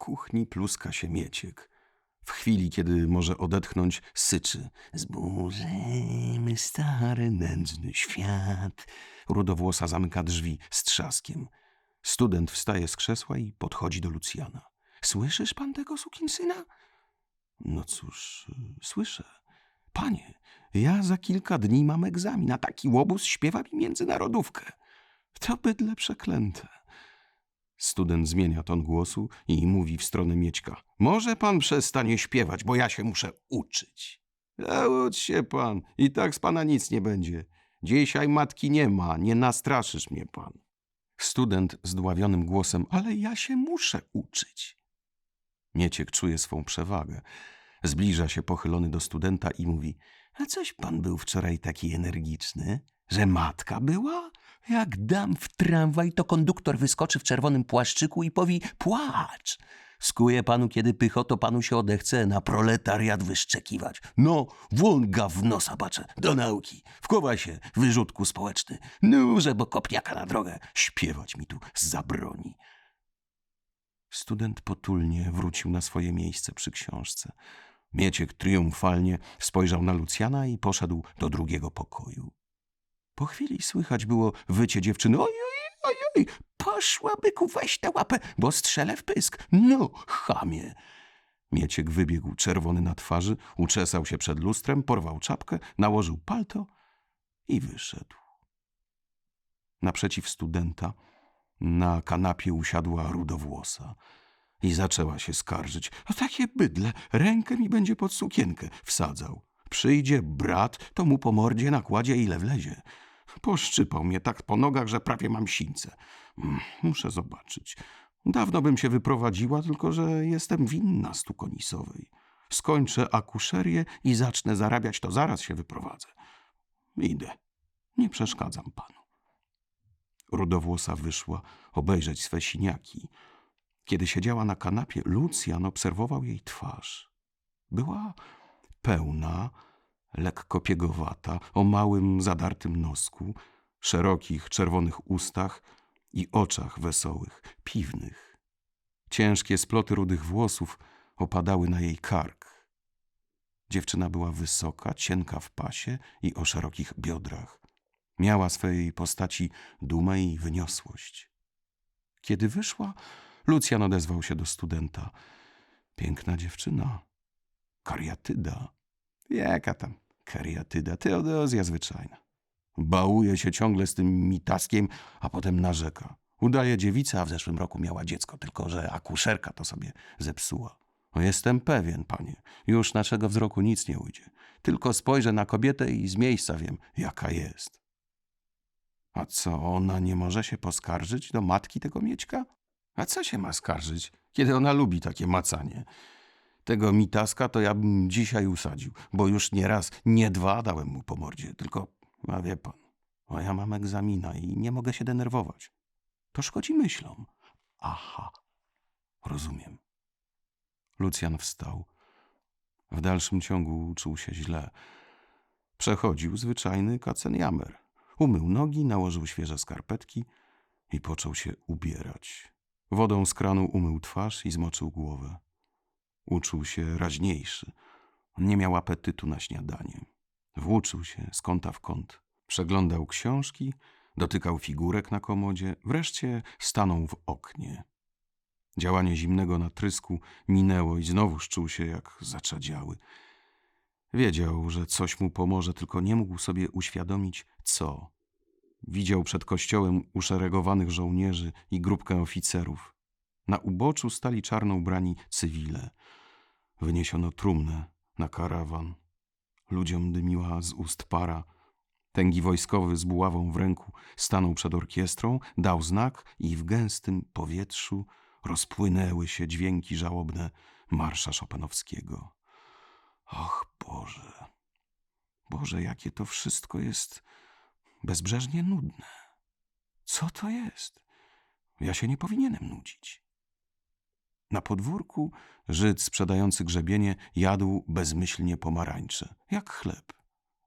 kuchni pluska się Mieciek. W chwili, kiedy może odetchnąć, syczy. Zburzymy stary, nędzny świat. Rudowłosa zamyka drzwi z trzaskiem. Student wstaje z krzesła i podchodzi do Lucjana. Słyszysz pan tego sukinsyna? No cóż, y, słyszę. Panie, ja za kilka dni mam egzamin, a taki łobuz śpiewa mi międzynarodówkę. To bydle przeklęte. Student zmienia ton głosu i mówi w stronę Miećka. Może pan przestanie śpiewać, bo ja się muszę uczyć. A ucz się pan, i tak z pana nic nie będzie. Dzisiaj matki nie ma, nie nastraszysz mnie pan. Student zdławionym głosem, ale ja się muszę uczyć. Mieciek czuje swą przewagę. Zbliża się pochylony do studenta i mówi: A coś pan był wczoraj taki energiczny? Że matka była? Jak dam w tramwaj, to konduktor wyskoczy w czerwonym płaszczyku i powie: Płacz! Skuje panu, kiedy pycho, to panu się odechce na proletariat wyszczekiwać. No, włąga w nosa bacze, do nauki. Wkuwaj się, wyrzutku społeczny. Nurze, bo kopniaka na drogę. Śpiewać mi tu zabroni. Student potulnie wrócił na swoje miejsce przy książce. Mieciek triumfalnie spojrzał na Lucjana i poszedł do drugiego pokoju. Po chwili słychać było wycie dziewczyny. Oj, oj, oj, oj, poszła byku, weź tę łapę, bo strzelę w pysk. No, chamie. Mieciek wybiegł czerwony na twarzy, uczesał się przed lustrem, porwał czapkę, nałożył palto i wyszedł. Naprzeciw studenta na kanapie usiadła rudowłosa i zaczęła się skarżyć. O takie bydle, rękę mi będzie pod sukienkę wsadzał. Przyjdzie brat, to mu po mordzie nakładzie ile wlezie. Poszczypał mnie tak po nogach, że prawie mam sińce. Mm, Muszę zobaczyć. Dawno bym się wyprowadziła, tylko że jestem winna stukonisowej. Skończę akuszerię i zacznę zarabiać, to zaraz się wyprowadzę. Idę. Nie przeszkadzam panu. Rudowłosa wyszła obejrzeć swe siniaki. Kiedy siedziała na kanapie, Lucjan obserwował jej twarz. Była pełna, lekko piegowata, o małym, zadartym nosku, szerokich, czerwonych ustach i oczach wesołych, piwnych. Ciężkie sploty rudych włosów opadały na jej kark. Dziewczyna była wysoka, cienka w pasie i o szerokich biodrach. Miała swej postaci dumę i wyniosłość. Kiedy wyszła, Lucjan odezwał się do studenta. Piękna dziewczyna. Kariatyda. Jaka tam kariatyda? Teodozja zwyczajna. Bałuje się ciągle z tym mitaskiem, a potem narzeka. Udaje dziewicę, a w zeszłym roku miała dziecko, tylko że akuszerka to sobie zepsuła. No jestem pewien, panie, już naszego wzroku nic nie ujdzie. Tylko spojrzę na kobietę i z miejsca wiem, jaka jest. A co, ona nie może się poskarżyć do matki tego Miećka? A co się ma skarżyć, kiedy ona lubi takie macanie? Tego mitaska to ja bym dzisiaj usadził, bo już nie raz, nie dwa dałem mu po mordzie, tylko, a wie pan, a ja mam egzamina i nie mogę się denerwować. To szkodzi myślom. Aha, rozumiem. Lucjan wstał. W dalszym ciągu czuł się źle. Przechodził zwyczajny kaceniamer. Umył nogi, nałożył świeże skarpetki i począł się ubierać. Wodą z kranu umył twarz i zmoczył głowę. Uczuł się raźniejszy. Nie miał apetytu na śniadanie. Włóczył się z kąta w kąt. Przeglądał książki, dotykał figurek na komodzie, wreszcie stanął w oknie. Działanie zimnego natrysku minęło i znowuż czuł się jak zaczadziały. Wiedział, że coś mu pomoże, tylko nie mógł sobie uświadomić, co. Widział przed kościołem uszeregowanych żołnierzy i grupkę oficerów. Na uboczu stali czarno ubrani cywile. Wyniesiono trumnę na karawan. Ludziom dymiła z ust para. Tęgi wojskowy z buławą w ręku stanął przed orkiestrą, dał znak i w gęstym powietrzu rozpłynęły się dźwięki żałobne marsza Chopinowskiego. Och Boże, Boże, jakie to wszystko jest bezbrzeżnie nudne. Co to jest? Ja się nie powinienem nudzić. Na podwórku Żyd sprzedający grzebienie jadł bezmyślnie pomarańcze, jak chleb.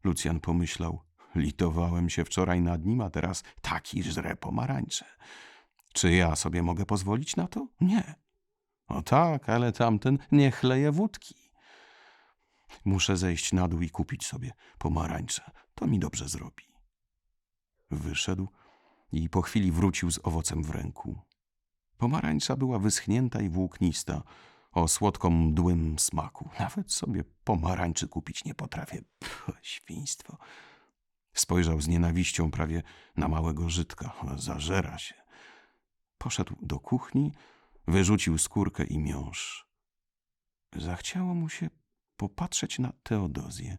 Lucjan pomyślał, litowałem się wczoraj nad nim, a teraz taki żre pomarańcze. Czy ja sobie mogę pozwolić na to? Nie. O tak, ale tamten nie chleje wódki. Muszę zejść na dół i kupić sobie pomarańcze. To mi dobrze zrobi. Wyszedł i po chwili wrócił z owocem w ręku. Pomarańcza była wyschnięta i włóknista, o słodko mdłym smaku. Nawet sobie pomarańczy kupić nie potrafię. Pff, świństwo. Spojrzał z nienawiścią prawie na małego Żydka. Zażera się. Poszedł do kuchni, wyrzucił skórkę i miąższ. Zachciało mu się popatrzeć na Teodozję.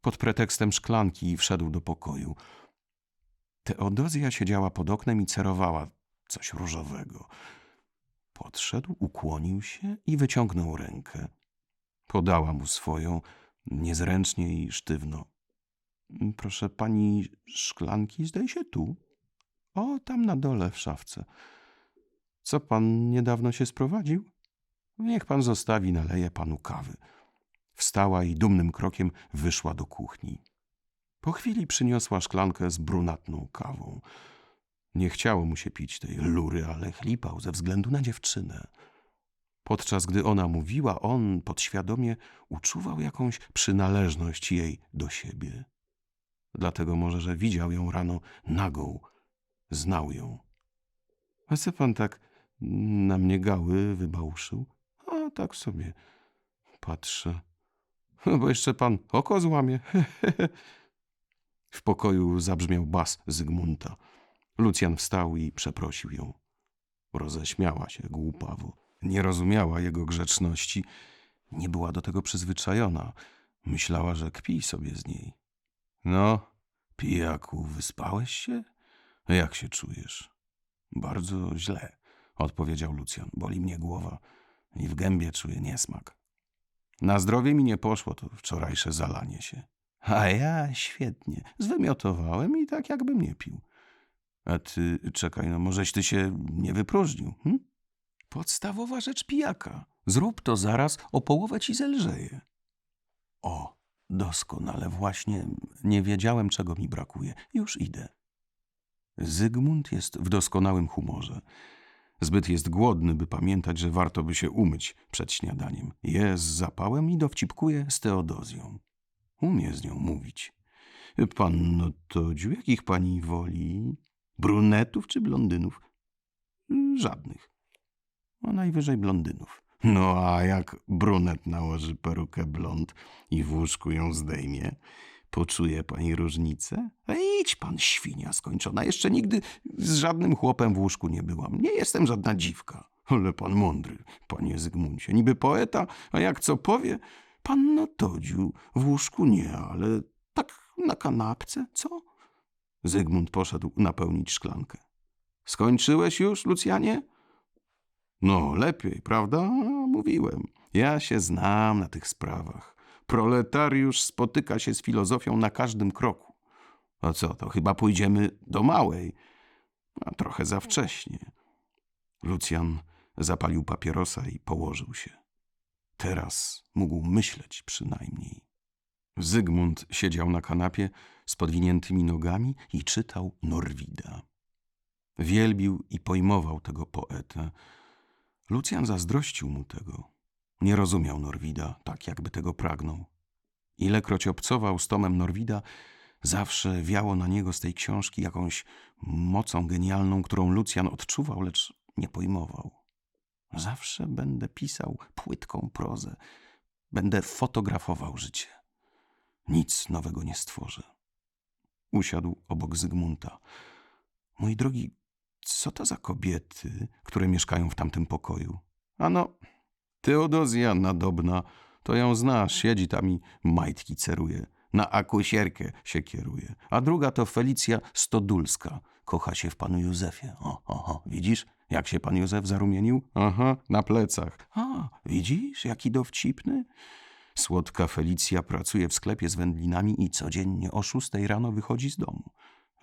Pod pretekstem szklanki wszedł do pokoju. Teodozja siedziała pod oknem i cerowała coś różowego. Podszedł, ukłonił się i wyciągnął rękę. Podała mu swoją, niezręcznie i sztywno. Proszę pani, szklanki zdaje się tu. O, tam na dole w szafce. Co pan niedawno się sprowadził? Niech pan zostawi, naleje panu kawy. Wstała i dumnym krokiem wyszła do kuchni. Po chwili przyniosła szklankę z brunatną kawą. Nie chciało mu się pić tej lury, ale chlipał ze względu na dziewczynę. Podczas gdy ona mówiła, on podświadomie uczuwał jakąś przynależność jej do siebie. Dlatego może, że widział ją rano nagą, znał ją. A co pan tak na mnie gały wybałszył? A tak sobie patrzę. No bo jeszcze pan oko złamie. w pokoju zabrzmiał bas Zygmunta. Lucjan wstał i przeprosił ją. Roześmiała się głupawo. Nie rozumiała jego grzeczności. Nie była do tego przyzwyczajona. Myślała, że kpi sobie z niej. No, pijaku, wyspałeś się? Jak się czujesz? Bardzo źle, odpowiedział Lucjan. Boli mnie głowa i w gębie czuję niesmak. Na zdrowie mi nie poszło to wczorajsze zalanie się. A ja świetnie. Zwymiotowałem i tak jakbym nie pił. A ty, czekaj, no możeś ty się nie wypróżnił. Hm? Podstawowa rzecz pijaka. Zrób to zaraz, o połowę ci zelżeje. O, doskonale, właśnie nie wiedziałem, czego mi brakuje. Już idę. Zygmunt jest w doskonałym humorze. Zbyt jest głodny, by pamiętać, że warto by się umyć przed śniadaniem. Je z zapałem i dowcipkuje z Teodozją. Umie z nią mówić. Panno Todziu, jakich pani woli? Brunetów czy blondynów? Żadnych. A najwyżej blondynów. No a jak brunet nałoży perukę blond i w łóżku ją zdejmie, poczuje pani różnicę? A idź pan, świnia skończona. Jeszcze nigdy z żadnym chłopem w łóżku nie byłam. Nie jestem żadna dziwka. Ale pan mądry, panie Zygmuncie. Niby poeta, a jak co powie? Panno Todziu, w łóżku nie, ale tak na kanapce, co? Zygmunt poszedł napełnić szklankę. Skończyłeś już, Lucjanie? No, lepiej, prawda? Mówiłem. Ja się znam na tych sprawach. Proletariusz spotyka się z filozofią na każdym kroku. A co, to chyba pójdziemy do małej. A trochę za wcześnie. Lucjan zapalił papierosa i położył się. Teraz mógł myśleć przynajmniej. Zygmunt siedział na kanapie z podwiniętymi nogami i czytał Norwida. Wielbił i pojmował tego poetę. Lucjan zazdrościł mu tego. Nie rozumiał Norwida tak, jakby tego pragnął. Ilekroć obcował z tomem Norwida, zawsze wiało na niego z tej książki jakąś mocą genialną, którą Lucjan odczuwał, lecz nie pojmował. Zawsze będę pisał płytką prozę, będę fotografował życie. Nic nowego nie stworzę. Usiadł obok Zygmunta. Mój drogi, co to za kobiety, które mieszkają w tamtym pokoju? Ano, Teodozja Nadobna, to ją znasz, siedzi tam i majtki ceruje. Na akusierkę się kieruje. A druga to Felicja Stodulska. Kocha się w panu Józefie. O, oho, widzisz, jak się pan Józef zarumienił? Aha, na plecach. A, widzisz, jaki dowcipny? Słodka Felicja pracuje w sklepie z wędlinami i codziennie o szóstej rano wychodzi z domu.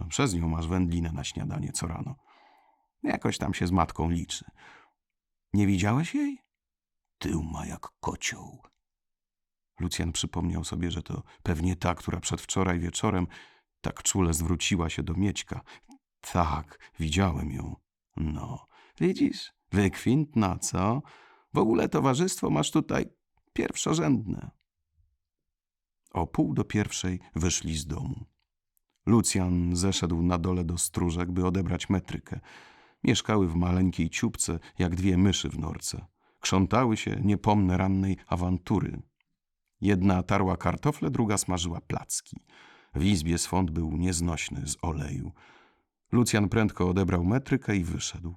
Przez nią masz wędlinę na śniadanie co rano. Jakoś tam się z matką liczy. Nie widziałeś jej? Tył ma jak kocioł. Lucjan przypomniał sobie, że to pewnie ta, która przedwczoraj wieczorem tak czule zwróciła się do Miećka. Tak, widziałem ją. No, widzisz, Wykwintna, co? W ogóle towarzystwo masz tutaj pierwszorzędne. O pół do pierwszej wyszli z domu. Lucjan zeszedł na dole do stróżek, by odebrać metrykę. Mieszkały w maleńkiej ciupce, jak dwie myszy w norce. Krzątały się, niepomne rannej awantury. Jedna tarła kartofle, druga smażyła placki. W izbie swąd był nieznośny z oleju. Lucjan prędko odebrał metrykę i wyszedł.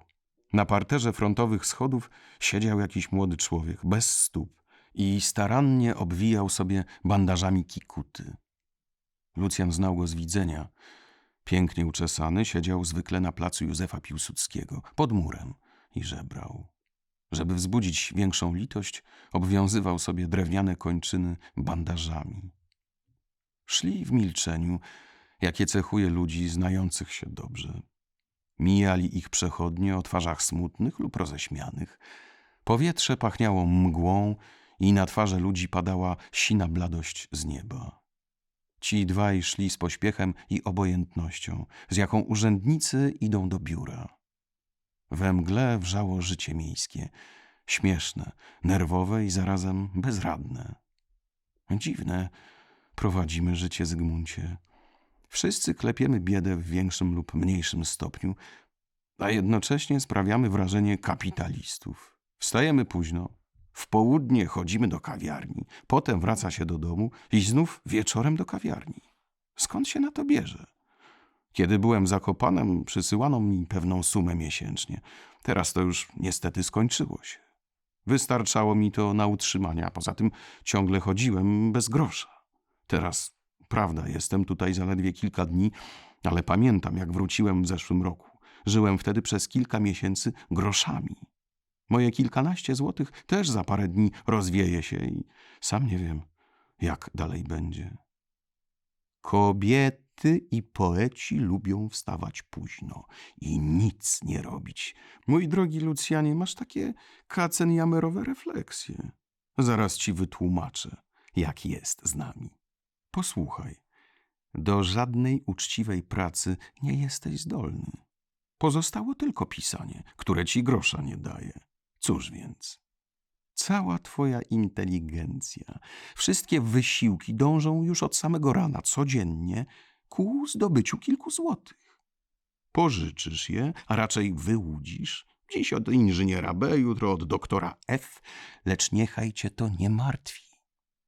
Na parterze frontowych schodów siedział jakiś młody człowiek, bez stóp i starannie obwijał sobie bandażami kikuty. Lucjan znał go z widzenia. Pięknie uczesany, siedział zwykle na placu Józefa Piłsudskiego, pod murem i żebrał. Żeby wzbudzić większą litość, obwiązywał sobie drewniane kończyny bandażami. Szli w milczeniu, jakie cechuje ludzi znających się dobrze. Mijali ich przechodnie o twarzach smutnych lub roześmianych. Powietrze pachniało mgłą i na twarze ludzi padała sina bladość z nieba. Ci dwaj szli z pośpiechem i obojętnością, z jaką urzędnicy idą do biura. We mgle wrzało życie miejskie, śmieszne, nerwowe i zarazem bezradne. Dziwne, prowadzimy życie Zygmuncie. Wszyscy klepiemy biedę w większym lub mniejszym stopniu, a jednocześnie sprawiamy wrażenie kapitalistów. Wstajemy późno, w południe chodzimy do kawiarni, potem wraca się do domu i znów wieczorem do kawiarni. Skąd się na to bierze? Kiedy byłem zakopanem, przysyłano mi pewną sumę miesięcznie. Teraz to już niestety skończyło się. Wystarczało mi to na utrzymanie, a poza tym ciągle chodziłem bez grosza. Teraz, prawda, jestem tutaj zaledwie kilka dni, ale pamiętam, jak wróciłem w zeszłym roku. Żyłem wtedy przez kilka miesięcy groszami. Moje kilkanaście złotych też za parę dni rozwieje się i sam nie wiem, jak dalej będzie. Kobiety i poeci lubią wstawać późno i nic nie robić. Mój drogi Lucjanie, masz takie kacen-jamerowe refleksje. Zaraz ci wytłumaczę, jak jest z nami. Posłuchaj, do żadnej uczciwej pracy nie jesteś zdolny. Pozostało tylko pisanie, które ci grosza nie daje. Cóż więc? Cała twoja inteligencja, wszystkie wysiłki dążą już od samego rana, codziennie, ku zdobyciu kilku złotych. Pożyczysz je, a raczej wyłudzisz, dziś od inżyniera B, jutro od doktora F, lecz niechaj cię to nie martwi.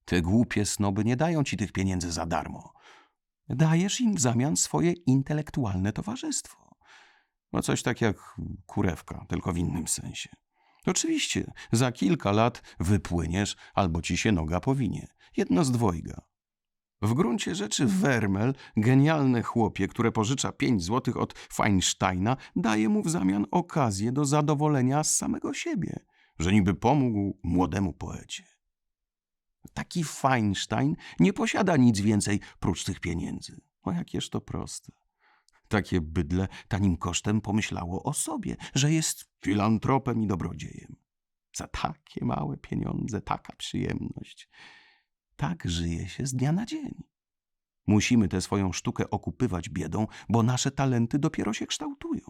Te głupie snoby nie dają ci tych pieniędzy za darmo. Dajesz im w zamian swoje intelektualne towarzystwo. No coś tak jak kurewka, tylko w innym sensie. Oczywiście, za kilka lat wypłyniesz albo ci się noga powinie. Jedno z dwojga. W gruncie rzeczy Wermel, genialne chłopie, które pożycza pięć złotych od Feinsteina, daje mu w zamian okazję do zadowolenia z samego siebie, że niby pomógł młodemu poecie. Taki Feinstein nie posiada nic więcej prócz tych pieniędzy. O jakież to proste. Takie bydle tanim kosztem pomyślało o sobie, że jest filantropem i dobrodziejem. Za takie małe pieniądze, taka przyjemność. Tak żyje się z dnia na dzień. Musimy tę swoją sztukę okupywać biedą, bo nasze talenty dopiero się kształtują.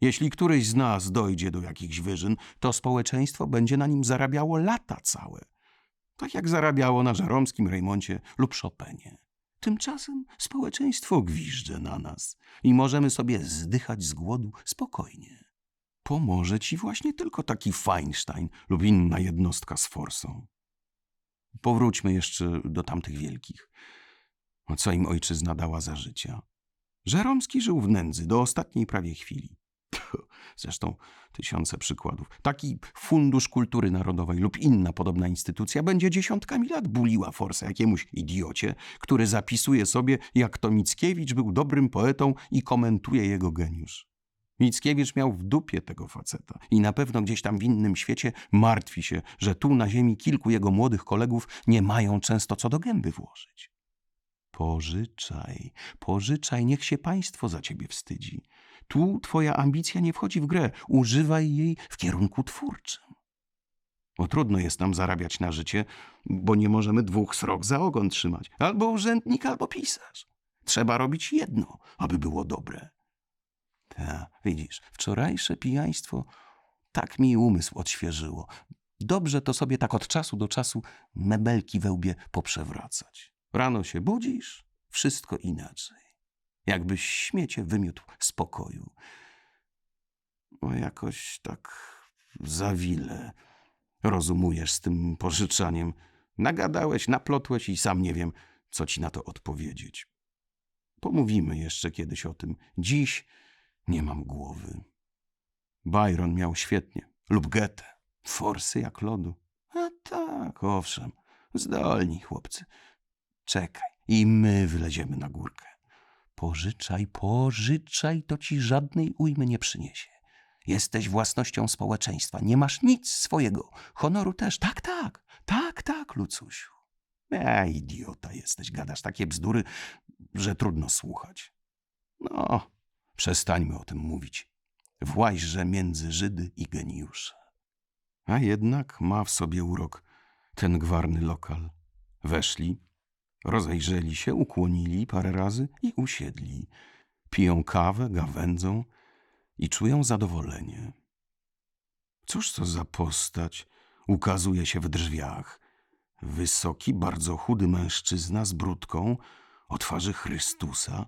Jeśli któryś z nas dojdzie do jakichś wyżyn, to społeczeństwo będzie na nim zarabiało lata całe. Tak jak zarabiało na Żeromskim Rejmoncie lub Chopinie. Tymczasem społeczeństwo gwizdże na nas i możemy sobie zdychać z głodu spokojnie. Pomoże ci właśnie tylko taki Feinstein lub inna jednostka z forsą. Powróćmy jeszcze do tamtych wielkich. O co im ojczyzna dała za życia? Żeromski żył w nędzy do ostatniej prawie chwili. Zresztą tysiące przykładów. Taki Fundusz Kultury Narodowej lub inna podobna instytucja będzie dziesiątkami lat buliła forsę jakiemuś idiocie, który zapisuje sobie, jak to Mickiewicz był dobrym poetą i komentuje jego geniusz. Mickiewicz miał w dupie tego faceta i na pewno gdzieś tam w innym świecie martwi się, że tu na ziemi kilku jego młodych kolegów nie mają często co do gęby włożyć. Pożyczaj, pożyczaj, niech się państwo za ciebie wstydzi. Tu twoja ambicja nie wchodzi w grę, używaj jej w kierunku twórczym. Bo trudno jest nam zarabiać na życie, bo nie możemy dwóch srok za ogon trzymać. Albo urzędnik, albo pisarz. Trzeba robić jedno, aby było dobre. Ta, widzisz, wczorajsze pijaństwo Tak mi umysł odświeżyło. Dobrze to sobie tak od czasu do czasu mebelki we łbie poprzewracać. Rano się budzisz, wszystko inaczej. Jakbyś śmiecie wymiótł z pokoju. No jakoś tak za wile rozumujesz z tym pożyczaniem. Nagadałeś, naplotłeś i sam nie wiem, co ci na to odpowiedzieć. Pomówimy jeszcze kiedyś o tym. Dziś nie mam głowy. Byron miał świetnie. Lub Goethe. Forsy jak lodu. A tak, owszem. Zdolni chłopcy. Czekaj. I my wyleziemy na górkę. Pożyczaj, pożyczaj, to ci żadnej ujmy nie przyniesie. Jesteś własnością społeczeństwa. Nie masz nic swojego. Honoru też. Tak, tak. Tak, tak, Lucusiu. Ja, idiota jesteś. Gadasz takie bzdury, że trudno słuchać. No, przestańmy o tym mówić. Właźże między Żydy i geniusze. A jednak ma w sobie urok ten gwarny lokal. Weszli, rozejrzeli się, ukłonili parę razy i usiedli. Piją kawę, gawędzą i czują zadowolenie. Cóż to za postać ukazuje się w drzwiach? Wysoki, bardzo chudy mężczyzna z brudką, o twarzy Chrystusa.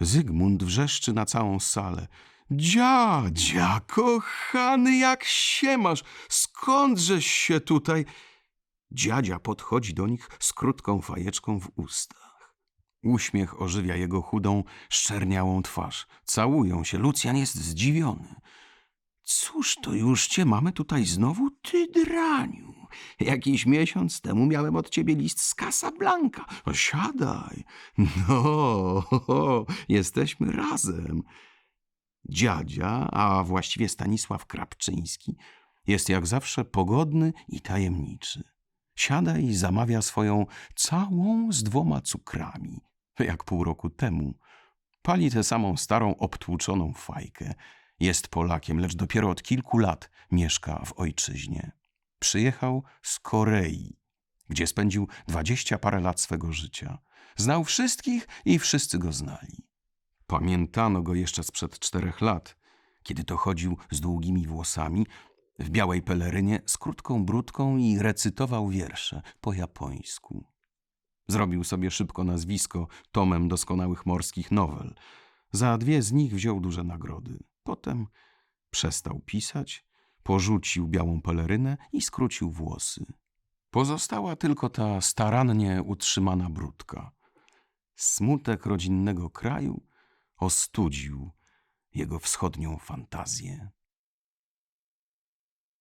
Zygmunt wrzeszczy na całą salę. Dziadzia, kochany, jak się masz? Skądżeś się tutaj? Dziadzia podchodzi do nich z krótką fajeczką w ustach. Uśmiech ożywia jego chudą, szczerniałą twarz. Całują się. Lucjan jest zdziwiony. Cóż to już cię mamy tutaj znowu, ty draniu? Jakiś miesiąc temu miałem od ciebie list z Casablanca. O, siadaj. No, jesteśmy razem. Dziadzia, a właściwie Stanisław Krapczyński, jest jak zawsze pogodny i tajemniczy. Siada i zamawia swoją całą z dwoma cukrami, jak pół roku temu. Pali tę samą starą, obtłuczoną fajkę. Jest Polakiem, lecz dopiero od kilku lat mieszka w ojczyźnie. Przyjechał z Korei, gdzie spędził dwadzieścia parę lat swego życia. Znał wszystkich i wszyscy go znali. Pamiętano go jeszcze sprzed czterech lat, kiedy to chodził z długimi włosami, w białej pelerynie, z krótką brudką i recytował wiersze po japońsku. Zrobił sobie szybko nazwisko tomem doskonałych morskich nowel. Za dwie z nich wziął duże nagrody. Potem przestał pisać, porzucił białą pelerynę i skrócił włosy. Pozostała tylko ta starannie utrzymana brudka. Smutek rodzinnego kraju ostudził jego wschodnią fantazję.